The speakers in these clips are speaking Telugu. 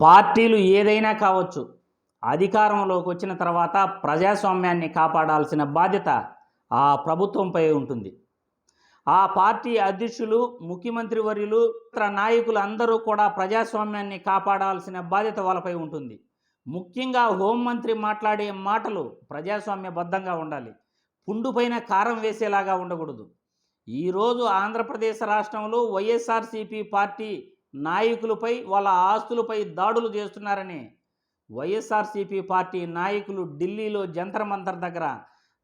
పార్టీలు ఏదైనా కావచ్చు అధికారంలోకి వచ్చిన తర్వాత ప్రజాస్వామ్యాన్ని కాపాడాల్సిన బాధ్యత ఆ ప్రభుత్వంపై ఉంటుంది. ఆ పార్టీ అధ్యక్షులు ముఖ్యమంత్రి వర్యులు ఇతర నాయకులు అందరూ కూడా ప్రజాస్వామ్యాన్ని కాపాడాల్సిన బాధ్యత వాళ్ళపై ఉంటుంది. ముఖ్యంగా హోంమంత్రి మాట్లాడే మాటలు ప్రజాస్వామ్యబద్ధంగా ఉండాలి. పుండుపైన కారం వేసేలాగా ఉండకూడదు. ఈరోజు ఆంధ్రప్రదేశ్ రాష్ట్రంలో వైఎస్ఆర్సీపీ పార్టీ నాయకులపై వాళ్ళ ఆస్తులపై దాడులు చేస్తున్నారని వైఎస్ఆర్సీపీ పార్టీ నాయకులు ఢిల్లీలో జంతర్ మంతర్ దగ్గర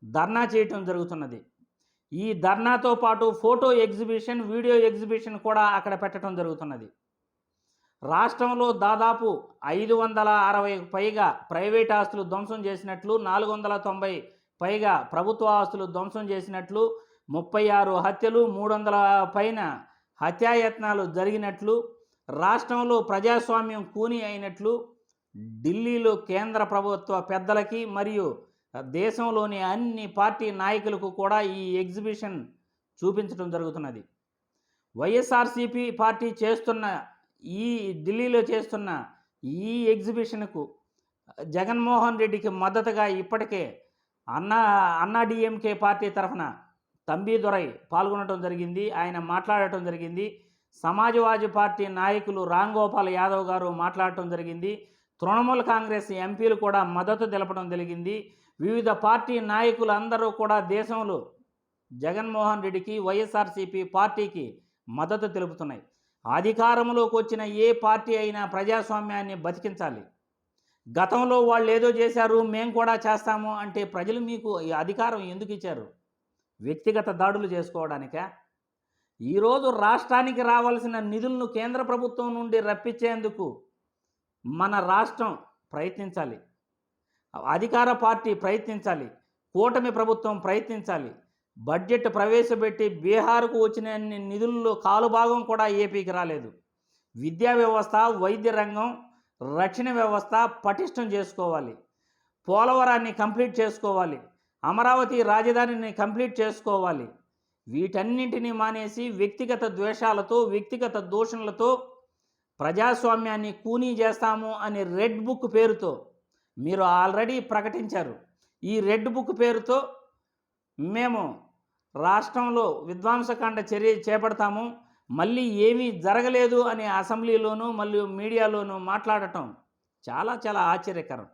ధర్నా చేయటం జరుగుతున్నది. ఈ ధర్నాతో పాటు ఫోటో ఎగ్జిబిషన్ వీడియో ఎగ్జిబిషన్ కూడా అక్కడ పెట్టడం జరుగుతున్నది. రాష్ట్రంలో దాదాపు ఐదు వందల అరవై పైగా ప్రైవేట్ ఆస్తులు ధ్వంసం చేసినట్లు నాలుగు వందల తొంభై పైగా ప్రభుత్వ ఆస్తులు ధ్వంసం చేసినట్లు ముప్పై ఆరు హత్యలు మూడు వందల పైన హత్యాయత్నాలు జరిగినట్లు రాష్ట్రంలో ప్రజాస్వామ్యం కూని అయినట్లు ఢిల్లీలో కేంద్ర ప్రభుత్వ పెద్దలకి మరియు దేశంలోని అన్ని పార్టీ నాయకులకు కూడా ఈ ఎగ్జిబిషన్ చూపించడం జరుగుతున్నది. వైఎస్ఆర్సీపీ పార్టీ చేస్తున్న ఈ ఢిల్లీలో చేస్తున్న ఈ ఎగ్జిబిషన్కు జగన్మోహన్ రెడ్డికి మద్దతుగా ఇప్పటికే అన్నా అన్నా డిఎంకే పార్టీ తరఫున తంబిదొరై పాల్గొనడం జరిగింది. ఆయన మాట్లాడటం జరిగింది. సమాజ్వాదీ పార్టీ నాయకులు రామ్ గోపాల్ యాదవ్ గారు మాట్లాడటం జరిగింది. తృణమూల్ కాంగ్రెస్ ఎంపీలు కూడా మద్దతు తెలపడం జరిగింది. వివిధ పార్టీ నాయకులు అందరూ కూడా దేశంలో జగన్మోహన్ రెడ్డికి వైఎస్ఆర్సీపీ పార్టీకి మద్దతు తెలుపుతున్నాయి. అధికారంలోకి వచ్చిన ఏ పార్టీ అయినా ప్రజాస్వామ్యాన్ని బతికించాలి. గతంలో వాళ్ళు ఏదో చేశారు మేము కూడా చేస్తాము అంటే ప్రజలు మీకు ఈ అధికారం ఎందుకు ఇచ్చారు? వ్యక్తిగత దాడులు చేసుకోవడానికా? ఈరోజు రాష్ట్రానికి రావాల్సిన నిధులను కేంద్ర ప్రభుత్వం నుండి రప్పించేందుకు మన రాష్ట్రం ప్రయత్నించాలి. అధికార పార్టీ ప్రయత్నించాలి. కూటమి ప్రభుత్వం ప్రయత్నించాలి. బడ్జెట్ ప్రవేశపెట్టి బీహార్కు వచ్చిన అన్ని నిధుల్లో కాలుభాగం కూడా ఏపీకి రాలేదు. విద్యా వ్యవస్థ వైద్య రంగం రక్షణ వ్యవస్థ పటిష్టం చేసుకోవాలి. పోలవరాన్ని కంప్లీట్ చేసుకోవాలి. అమరావతి రాజధానిని కంప్లీట్ చేసుకోవాలి. వీటన్నింటినీ మానేసి వ్యక్తిగత ద్వేషాలతో వ్యక్తిగత దూషణలతో ప్రజాస్వామ్యాన్ని కూనీ చేస్తాము అని రెడ్ బుక్ పేరుతో మీరు ఆల్రెడీ ప్రకటించారు. ఈ రెడ్ బుక్ పేరుతో మేము రాష్ట్రంలో విధ్వంసకాండ చర్య చేపడతాము. మళ్ళీ ఏమీ జరగలేదు అని అసెంబ్లీలోనూ మళ్ళీ మీడియాలోనూ మాట్లాడటం చాలా చాలా ఆశ్చర్యకరం.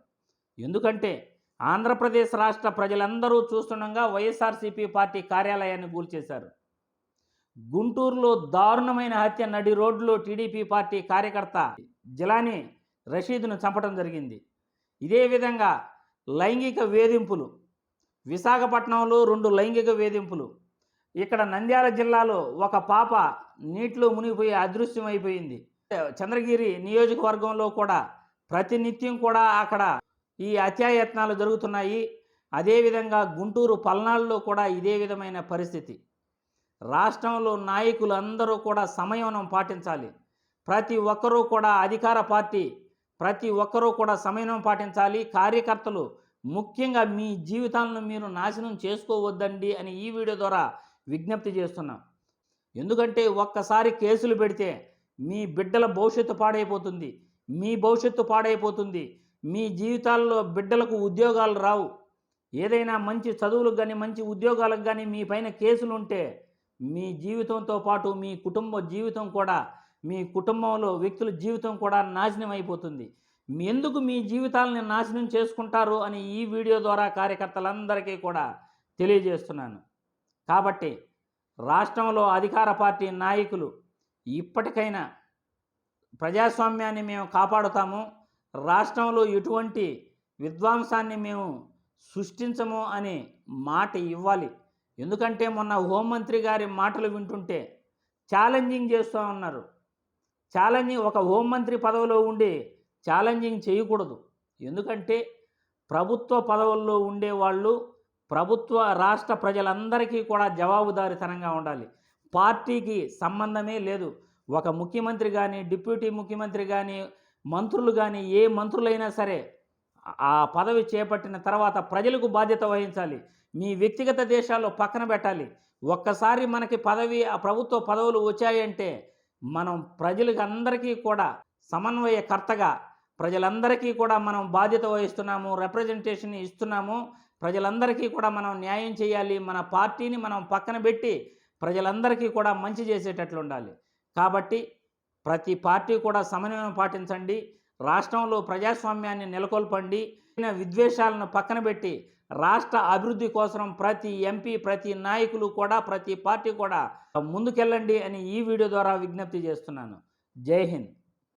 ఎందుకంటే ఆంధ్రప్రదేశ్ రాష్ట్ర ప్రజలందరూ చూస్తుండగా వైఎస్ఆర్సీపీ పార్టీ కార్యాలయాన్ని కూల్చేశారు గుంటూరులో దారుణమైన హత్య నడి రోడ్లో టీడీపీ పార్టీ కార్యకర్త జిలానీ రషీద్ను చంపడం జరిగింది. ఇదే విధంగా లైంగిక వేధింపులు విశాఖపట్నంలో రెండు లైంగిక వేధింపులు ఇక్కడ నంద్యాల జిల్లాలో ఒక పాప నీటిలో మునిగిపోయి అదృశ్యమైపోయింది. చంద్రగిరి నియోజకవర్గంలో కూడా ప్రతినిత్యం కూడా అక్కడ ఈ హత్యాయత్నాలు జరుగుతున్నాయి. అదేవిధంగా గుంటూరు పల్నాడులో కూడా ఇదే విధమైన పరిస్థితి. రాష్ట్రంలో నాయకులు అందరూ కూడా సంయమనం పాటించాలి. ప్రతి ఒక్కరూ కూడా అధికార పార్టీ ప్రతి ఒక్కరూ కూడా సమయం పాటించాలి. కార్యకర్తలు ముఖ్యంగా మీ జీవితాలను మీరు నాశనం చేసుకోవద్దండి అని ఈ వీడియో ద్వారా విజ్ఞప్తి చేస్తున్నాం. ఎందుకంటే ఒక్కసారి కేసులు పెడితే మీ బిడ్డల భవిష్యత్తు పాడైపోతుంది. మీ భవిష్యత్తు పాడైపోతుంది. మీ జీవితాల్లో బిడ్డలకు ఉద్యోగాలు రావు. ఏదైనా మంచి చదువులకు కానీ మంచి ఉద్యోగాలకు కానీ మీ పైన కేసులు ఉంటే మీ జీవితంతో పాటు మీ కుటుంబ జీవితం కూడా మీ కుటుంబంలో వ్యక్తుల జీవితం కూడా నాశనం అయిపోతుంది. మీ ఎందుకు మీ జీవితాలని నాశనం చేసుకుంటారు అని ఈ వీడియో ద్వారా కార్యకర్తలందరికీ కూడా తెలియజేస్తున్నాను. కాబట్టి రాష్ట్రంలో అధికార పార్టీ నాయకులు ఇప్పటికైనా ప్రజాస్వామ్యాన్ని మేము కాపాడుతాము. రాష్ట్రంలో ఎటువంటి విధ్వంసాన్ని మేము సృష్టించము అనే మాట ఇవ్వాలి. ఎందుకంటే మొన్న హోంమంత్రి గారి మాటలు వింటుంటే ఛాలెంజింగ్ చేస్తూ ఉన్నారు. ఛాలెంజింగ్ ఒక హోంమంత్రి పదవిలో ఉండి ఛాలెంజింగ్ చేయకూడదు. ఎందుకంటే ప్రభుత్వ పదవుల్లో ఉండేవాళ్ళు ప్రభుత్వ రాష్ట్ర ప్రజలందరికీ కూడా జవాబుదారితనంగా ఉండాలి. పార్టీకి సంబంధమే లేదు. ఒక ముఖ్యమంత్రి కానీ డిప్యూటీ ముఖ్యమంత్రి కానీ మంత్రులు కానీ ఏ మంత్రులైనా సరే ఆ పదవి చేపట్టిన తర్వాత ప్రజలకు బాధ్యత వహించాలి. మీ వ్యక్తిగత దేశాల్లో పక్కన పెట్టాలి. ఒక్కసారి మనకి పదవి ఆ ప్రభుత్వ పదవులు వచ్చాయంటే మనం ప్రజలకు అందరికీ కూడా సమన్వయకర్తగా ప్రజలందరికీ కూడా మనం బాధ్యత వహిస్తున్నాము రిప్రజెంటేషన్ ఇస్తున్నాము. ప్రజలందరికీ కూడా మనం న్యాయం చేయాలి. మన పార్టీని మనం పక్కన పెట్టి ప్రజలందరికీ కూడా మంచి చేసేటట్లు ఉండాలి. కాబట్టి ప్రతి పార్టీ కూడా సమన్వయం పాటించండి. రాష్ట్రంలో ప్రజాస్వామ్యాన్ని నెలకొల్పండి. విద్వేషాలను పక్కన పెట్టి రాష్ట్ర అభివృద్ధి కోసం ప్రతి ఎంపీ ప్రతి నాయకులు కూడా ప్రతి పార్టీ కూడా ముందుకెళ్ళండి అని ఈ వీడియో ద్వారా విజ్ఞప్తి చేస్తున్నాను. జై హింద్.